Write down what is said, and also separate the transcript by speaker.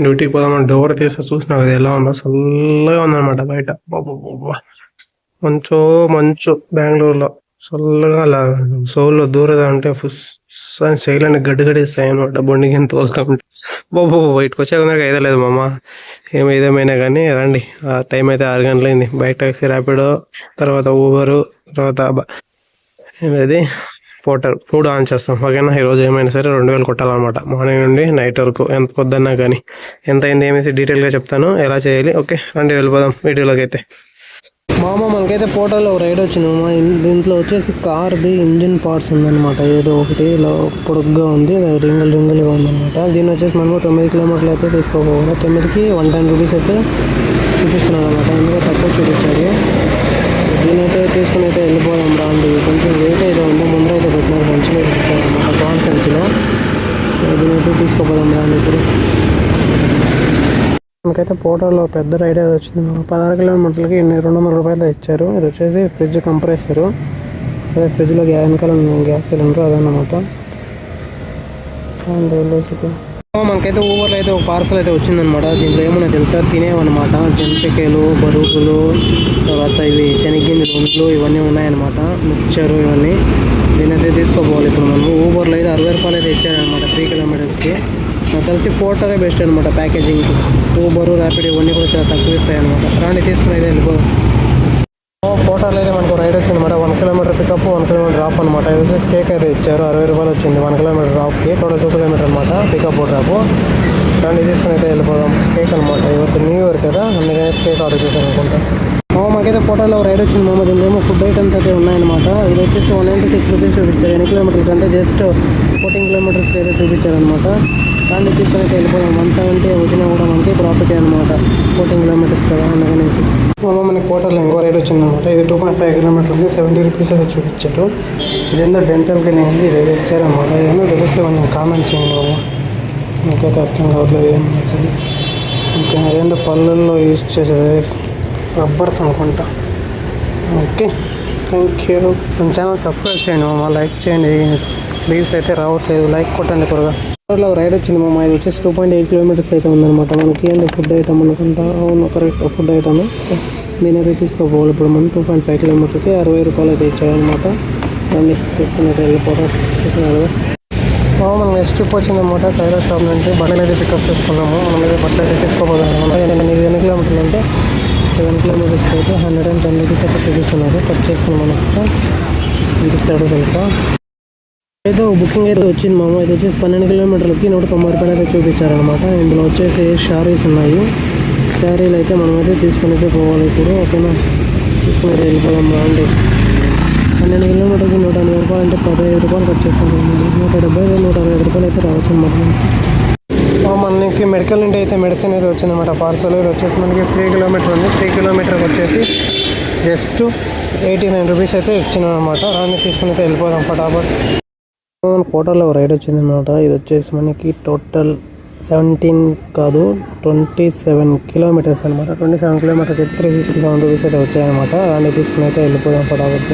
Speaker 1: డ్యూటీకి పోదామని డోర్ తీసి చూసినా కదా ఎలా ఉందో చల్లగా ఉందన్నమాట బయట. మంచో మంచు బెంగళూరులో. చల్లగా అలా సోల్లో దూరదా అంటే ఫుస్ అని సైలెంట్ గడ్డి గడిస్తాయి అనమాట బొండి కింద తోలుతామంటే బాబు బయటకు వచ్చే కొందరికి అయితే మామ. ఏమి ఏదేమైనా కానీ రండి. ఆ టైం అయితే ఆరు గంటలైంది. బయట టాక్సీ ర్యాపిడో తర్వాత ఊబరు తర్వాత బ- పోటర్ మూడు ఆన్ చేస్తాం. ఓకేనా? ఈరోజు ఏమైనా సరే రెండు వేలు కొట్టాలన్నమాట. మార్నింగ్ నుండి నైట్ వరకు. ఎంత పొద్దున్నా కానీ ఎంత అయింది ఏమేసి డీటెయిల్గా చెప్తాను. ఎలా చేయాలి? ఓకే రండి వెళ్ళిపోదాం వీడియోలోకి అయితే. మామ మనకైతే పోటోలో రైడ్ వచ్చింది మా దీంట్లో వచ్చేసి కార్ది ఇంజిన్ పార్ట్స్ ఉందన్నమాట. ఏదో ఒకటి ఇలా పొడుగ్గా ఉంది. రింగులు రింగులుగా ఉందన్నమాట. దీన్ని వచ్చేసి మనము తొమ్మిది కిలోమీటర్లు అయితే తీసుకోకపోవాలి తొమ్మిదికి వన్ టెన్ రూపీస్ అయితే చూపిస్తున్నాను అనమాట ఎందుకంటే తక్కువ చూపించాడు. దీని అయితే తీసుకుని అయితే వెళ్ళిపోదాం రాండి కొంచెం వెయిట్ అయితే ఉంది. ముందర అయితే పెట్టినారు. మంచిగా ఇచ్చారు. అనమాట బాన్ సంచిలో దీని అయితే తీసుకోపోదాం రాండి ఇప్పుడు. మనకైతే పోటోలో పెద్ద రైడ్ అయితే వచ్చింది. పదహారు కిలోమీటర్లకి రెండు వందల రూపాయలు ఇచ్చారు. ఇది వచ్చేసి ఫ్రిడ్జ్ కంప్రెసరు అదే ఫ్రిడ్జ్లో గ్యా వెనకాల గ్యాస్ సిలిండర్ అదన్నమాట. అండ్ వెళ్ళేసి మనకైతే ఊబర్లో అయితే ఒక పార్సల్ అయితే వచ్చిందనమాట దీంట్లో ఏమన్నా తెలుసా? తినేవన్నమాట. జంతికలు బరువులు తర్వాత ఇవి శనగింజలు ఒంట్లు ఇవన్నీ ఉన్నాయన్నమాట. మిక్చరు ఇవన్నీ. దీని అయితే తీసుకోపోవాలి ఇప్పుడు మనం ఊబర్లో అయితే అరవై రూపాయలు అయితే ఇచ్చారనమాట త్రీ కిలోమీటర్స్కి. నాకు తెలిసి పోర్టరే బెస్ట్ అనమాట ప్యాకేజింగ్. ఊబరు ర్యాపిడ్ ఇవన్నీ కూడా చాలా తక్కువ ఇస్తాయి అనమాట రాండి తీసుకుని అయితే వెళ్ళిపో. పోటార్లో అయితే మనకు రైడ్ వచ్చింది అనమాట one kilometre pickup one kilometre drop అనమాట ఇది వచ్చేసి కేక్ అయితే ఇచ్చారు. అరవై రూపాయలు వచ్చింది. వన్ కిలోమీటర్ డ్రాప్కి టోటల్ టూ కిలోమీటర్ అనమాట పికప్ డ్రాప్. దాన్ని తీసుకుని అయితే వెళ్ళిపోదాం. కేక్ అనమాట ఇవತ್ತು న్యూ ఇయర్ కదా. అందుకని కేక్ ఆర్డర్ చేశాను అనుకుంటా. ఓ మాకైతే ఫోటోలో రైడ్ వచ్చింది మామ. దీనిలో ఏమో ఫుడ్ ఐటమ్స్ అయితే ఉన్నాయన్నమాట. ఇది వచ్చేసి వన్ నైంటీ సిక్స్ రూపీస్ చూపించారు. ఎన్ని కిలోమీటర్ కంటే జస్ట్ ఫోర్టీన్ కిలోమీటర్స్ అయితే చూపించారనమాట దాన్ని తీసుకుని అయితే వెళ్ళిపోదాం. వన్ సెవెంటీ వచ్చినా కూడా మనకి ప్రాఫిట్ అనమాట ఫోర్టీన్ కిలోమీటర్స్ కదా. అందుకని మామ మన కోటర్లో ఇంకో వచ్చింది వచ్చిందనమాట. ఇది టూ పాయింట్ ఫైవ్ కిలోమీటర్ ఉంది. సెవెంటీ రూపీస్ అయితే చూపించారు. ఇదేందో డెంటల్కి కానీ ఇది ఏదో ఇచ్చారన్నమాట ఏమో తెలిస్తే కొంచెం కామెంట్ చేయండి బాబు నాకైతే అర్థం కావట్లేదు ఏం అసలు ఓకే అదేందో పళ్ళల్లో యూజ్ చేసేది. రబ్బర్స్ అనుకుంటా. ఓకే థ్యాంక్ యూ మన ఛానల్ సబ్స్క్రైబ్ చేయండి మామ. లైక్ చేయండి. రీల్స్ అయితే రావట్లేదు. లైక్ కొట్టండి త్వరగా. లో రైడ్ వచ్చింది మా ఇది వచ్చేసి టూ పాయింట్ ఎయిట్ కిలోమీటర్స్ అయితే ఉందన్నమాట. మనకి ఏంటి ఫుడ్ ఐటమ్ అనుకుంటా. అవును కరెక్ట్ ఫుడ్ ఐటమ్ నేనైతే తీసుకోపోవాలి ఇప్పుడు మనం. టూ పాయింట్ ఫైవ్ కిలోమీటర్కి అరవై రూపాయలు అయితే ఇచ్చారనమాట దాన్ని తీసుకున్నట్టు అయితే వెళ్ళిపోవడం చూసినారు మనం నెక్స్ట్ ట్రిప్ వచ్చిందన్నమాట. టైలర్ షాప్ నుంచి బట్టలు అయితే పికప్ చేసుకున్నాము. మనం అయితే బట్టలు అయితే తీసుకోపోదాం అనమాట ఇది ఎన్ని కిలోమీటర్లు అంటే సెవెన్ కిలోమీటర్స్కి అయితే హండ్రెడ్ అండ్ టెన్ రూపీస్ అయితే చూపిస్తున్నారు. కట్ చేసుకున్నాం మనకు చూపిస్తాడు తెలుసా? అయితే ఒక బుకింగ్ అయితే వచ్చింది మామ. ఇది వచ్చేసి పన్నెండు కిలోమీటర్లకి నూట తొంభై రూపాయలు అయితే చూపించారనమాట ఇందులో వచ్చేసి శారీస్ ఉన్నాయి. శారీలు అయితే మనం అయితే తీసుకుని అయితే పోవాలి ఇప్పుడు. ఓకేనా? తీసుకుని అయితే వెళ్ళిపోదాం బాగుంది పన్నెండు కిలోమీటర్కి నూట ఎనభై రూపాయలు అంటే పదహైదు రూపాయలు ఖర్చు చేసుకుంటాం నూట డెబ్బై నూట అరవై రూపాయలు అయితే రావచ్చు అనమాట మనకి మెడికల్ నుండి అయితే మెడిసిన్ అయితే వచ్చిందన్నమాట. పార్సల్ ఇది వచ్చేసి మనకి త్రీ కిలోమీటర్ ఉంది. త్రీ కిలోమీటర్కి వచ్చేసి జస్ట్ ఎయిటీ నైన్ రూపీస్ అయితే ఇచ్చినాం అనమాట రాని తీసుకుని అయితే వెళ్ళిపోదాం ఫటాఫట్ మన కోటర్లో రైడ్ వచ్చింది అనమాట ఇది వచ్చేసి మనకి టోటల్ సెవెంటీన్ కాదు ట్వంటీ సెవెన్ కిలోమీటర్స్ అనమాట twenty seven kilometres three sixty seven rupees అయితే వచ్చాయన్నమాట. అలాంటి తీసుకుని అయితే వెళ్ళిపోదాం ఫటాఫట్